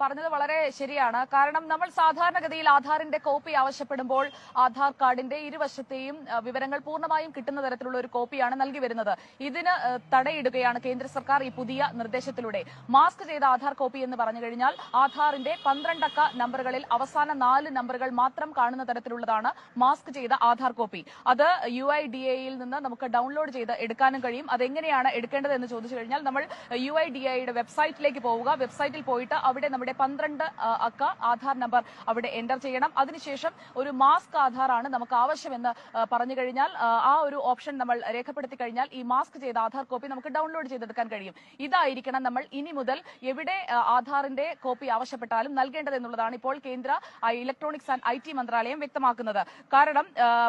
പറഞ്ഞത് വളരെ ശരിയാണ്. കാരണം നമ്മൾ സാധാരണഗതിയിൽ ആധാറിന്റെ കോപ്പി ആവശ്യപ്പെടുമ്പോൾ ആധാർ കാർഡിന്റെ ഇരുവശത്തെയും വിവരങ്ങൾ പൂർണമായും കിട്ടുന്ന തരത്തിലുള്ള ഒരു കോപ്പിയാണ് നൽകി വരുന്നത്. ഇതിന് തടയിടുകയാണ് കേന്ദ്ര സർക്കാർ ഈ പുതിയ നിർദ്ദേശത്തിലൂടെ. മാസ്ക് ചെയ്ത ആധാർ കോപ്പി എന്ന് പറഞ്ഞു കഴിഞ്ഞാൽ ആധാറിന്റെ പന്ത്രണ്ടക്ക നമ്പറുകളിൽ അവസാന നാല് നമ്പറുകൾ മാത്രം കാണുന്ന തരത്തിലുള്ളതാണ് മാസ്ക് ചെയ്ത ആധാർ കോപ്പി. അത് യു നിന്ന് നമുക്ക് ഡൗൺലോഡ് ചെയ്ത് എടുക്കാനും കഴിയും. അതെങ്ങനെയാണ് എടുക്കേണ്ടത് എന്ന് ചോദിച്ചു കഴിഞ്ഞാൽ നമ്മൾ യു ഐ വെബ്സൈറ്റിലേക്ക് പോവുക. വെബ്സൈറ്റിൽ പോയിട്ട് അവിടെ നമ്മുടെ പന്ത്രണ്ട് അക്ക ആധാർ നമ്പർ അവിടെ എന്റർ ചെയ്യണം. അതിനുശേഷം ഒരു മാസ്ക് ആധാറാണ് നമുക്ക് ആവശ്യമെന്ന് പറഞ്ഞു കഴിഞ്ഞാൽ ആ, ആ ഒരു ഓപ്ഷൻ നമ്മൾ രേഖപ്പെടുത്തി കഴിഞ്ഞാൽ ഈ മാസ്ക് ചെയ്ത ആധാർ കോപ്പി നമുക്ക് ഡൗൺലോഡ് ചെയ്തെടുക്കാൻ കഴിയും. ഇതായിരിക്കണം നമ്മൾ ഇനി മുതൽ എവിടെ ആധാറിന്റെ കോപ്പി ആവശ്യപ്പെട്ടാലും നൽകേണ്ടത് എന്നുള്ളതാണ് ഇപ്പോൾ കേന്ദ്ര ഇലക്ട്രോണിക്സ് ആൻഡ് ഐ ടി മന്ത്രാലയം വ്യക്തമാക്കുന്നത്. കാരണം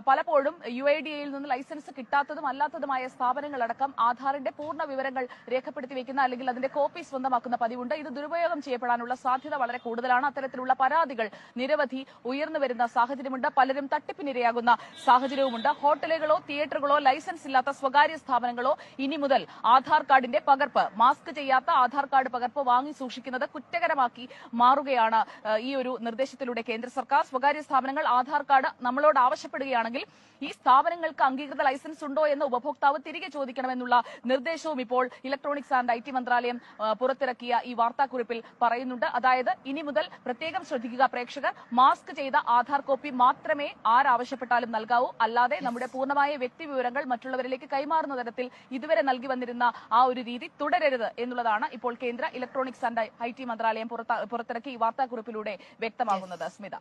പലപ്പോഴും യു ഐ ഡി എയിൽ നിന്ന് ലൈസൻസ് കിട്ടാത്തതും അല്ലാത്തതുമായ സ്ഥാപനങ്ങളടക്കം ആധാറിന്റെ പൂർണ വിവരങ്ങൾ രേഖപ്പെടുത്തി വെക്കുന്ന അല്ലെങ്കിൽ അതിന്റെ കോപ്പി സ്വന്തമാക്കുന്ന പതിവുണ്ട്. ഇത് ദുരുപയോഗം ചെയ്യപ്പെടാനുള്ള സാധ്യത വളരെ കൂടുതലാണ്. അത്തരത്തിലുള്ള പരാതികൾ നിരവധി ഉയർന്നു വരുന്ന സാഹചര്യമുണ്ട്. പലരും തട്ടിപ്പിനിരയാകുന്ന സാഹചര്യവുമുണ്ട്. ഹോട്ടലുകളോ തിയേറ്ററുകളോ ലൈസൻസ് ഇല്ലാത്ത സ്വകാര്യ സ്ഥാപനങ്ങളോ ഇനി മുതൽ ആധാർ കാർഡിന്റെ പകർപ്പ് മാസ്ക് ചെയ്യാത്ത ആധാർ കാർഡ് പകർപ്പ് വാങ്ങി സൂക്ഷിക്കുന്നത് കുറ്റകരമാക്കി മാറുകയാണ് ഈ ഒരു നിർദ്ദേശത്തിലൂടെ കേന്ദ്ര സർക്കാർ. സ്വകാര്യ സ്ഥാപനങ്ങൾ ആധാർ കാർഡ് നമ്മളോട് ആവശ്യപ്പെടുകയാണെങ്കിൽ ഈ സ്ഥാപനങ്ങൾക്ക് അംഗീകൃത ലൈസൻസ് ഉണ്ടോ എന്ന് ഉപഭോക്താവ് തിരികെ ചോദിക്കണമെന്നുള്ള നിർദ്ദേശവും ഇപ്പോൾ ഇലക്ട്രോണിക്സ് ആൻഡ് ഐ മന്ത്രാലയം പുറത്തിറക്കിയ ഈ വാർത്താക്കുറിപ്പിൽ പറയുന്നുണ്ട്. അതായത് ഇനി മുതൽ പ്രത്യേകം ശ്രദ്ധിക്കുക പ്രേക്ഷകർ. മാസ്ക് ചെയ്ത ആധാർ കോപ്പി മാത്രമേ ആരാവശ്യപ്പെട്ടാലും നൽകാവൂ. അല്ലാതെ നമ്മുടെ പൂർണമായ വ്യക്തി വിവരങ്ങൾ മറ്റുള്ളവരിലേക്ക് കൈമാറുന്ന തരത്തിൽ ഇതുവരെ നൽകി വന്നിരുന്ന ആ ഒരു രീതി തുടരരുത് എന്നുള്ളതാണ് ഇപ്പോൾ കേന്ദ്ര ഇലക്ട്രോണിക്സ് ആൻഡ് ഐ ടി മന്ത്രാലയം പുറത്തിറക്കി ഈ വാർത്താക്കുറിപ്പിലൂടെ വ്യക്തമാകുന്നത്. സ്മിത.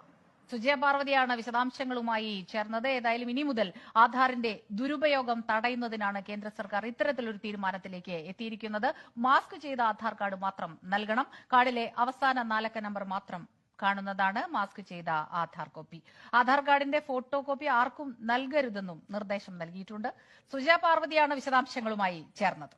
സുജയ പാർവതിയാണ് വിശദാംശങ്ങളുമായി ചേർന്നത്. ഏതായാലും ഇനി മുതൽ ആധാറിന്റെ ദുരുപയോഗം തടയുന്നതിനാണ് കേന്ദ്ര സർക്കാർ ഇത്തരത്തിലൊരു തീരുമാനത്തിലേക്ക് എത്തിയിരിക്കുന്നത്. മാസ്ക് ചെയ്ത ആധാർ കാർഡ് മാത്രം നൽകണം. കാർഡിലെ അവസാന നാലക്ക നമ്പർ മാത്രം കാണുന്നതാണ് മാസ്ക് ചെയ്ത ആധാർ കോപ്പി. ആധാർ കാർഡിന്റെ ഫോട്ടോ കോപ്പി ആർക്കും നൽകരുതെന്നും നിർദ്ദേശം നൽകിയിട്ടുണ്ട്. സുജയ പാർവതിയാണ് വിശദാംശങ്ങളുമായി ചേർന്നത്.